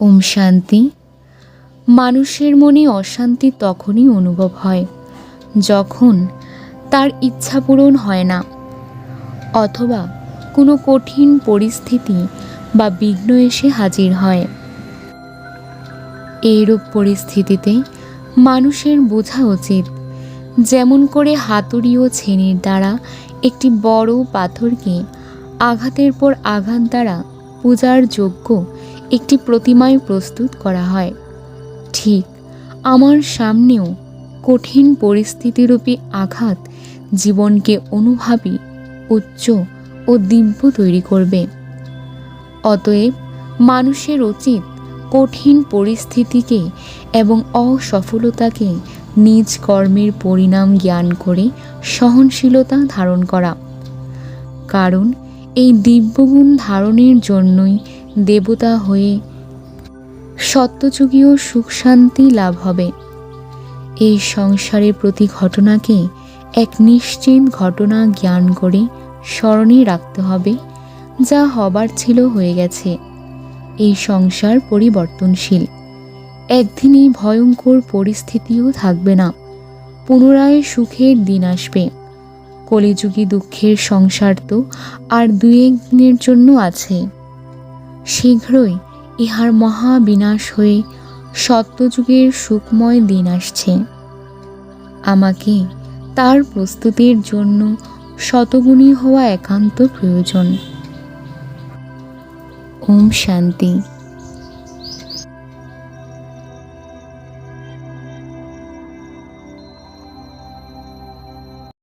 ওম শান্তি। মানুষের মনে অশান্তি তখনই অনুভব হয়, যখন তার ইচ্ছা পূরণ হয় না, অথবা কোনো কঠিন পরিস্থিতি বা বিঘ্ন এসে হাজির হয়। এইরূপ পরিস্থিতিতে মানুষের বোঝা উচিত, যেমন করে হাতুড়ি ও ছেনির দ্বারা একটি বড় পাথরকে আঘাতের পর আঘাত দ্বারা পূজার যোগ্য একটি প্রতিমায় প্রস্তুত করা হয়। ঠিক আমার সামনেও কঠিন পরিস্থিতিরূপী আঘাত জীবনকে অনুভাবী, উচ্চ ও দিব্য তৈরি করবে। অতএব মানুষের উচিত কঠিন পরিস্থিতিকে এবং অসফলতাকে নিজ কর্মের পরিণাম জ্ঞান করে সহনশীলতা ধারণ করা। কারণ এই দিব্যগুণ ধারণের জন্যই দেবতা হয়ে সত্যযুগীয় সুখ শান্তি লাভ হবে। এই সংসারের প্রতি ঘটনাকে এক নিশ্চিত ঘটনা জ্ঞান করে স্মরণে রাখতে হবে, যা হবার ছিল হয়ে গেছে। এই সংসার পরিবর্তনশীল। একদিনই ভয়ঙ্কর পরিস্থিতিও থাকবে না। পুনরায় সুখের দিন আসবে। কলিযুগী দুঃখের সংসার তো আর দুই একদিনের জন্য আছে। শীঘ্রই ইহার মহা বিনাশ হয়ে সত্যযুগের সুখময় দিন আসছে। আমাকে তার প্রস্তুতির জন্য শতগুণী হওয়া একান্ত প্রয়োজন। ওম শান্তি।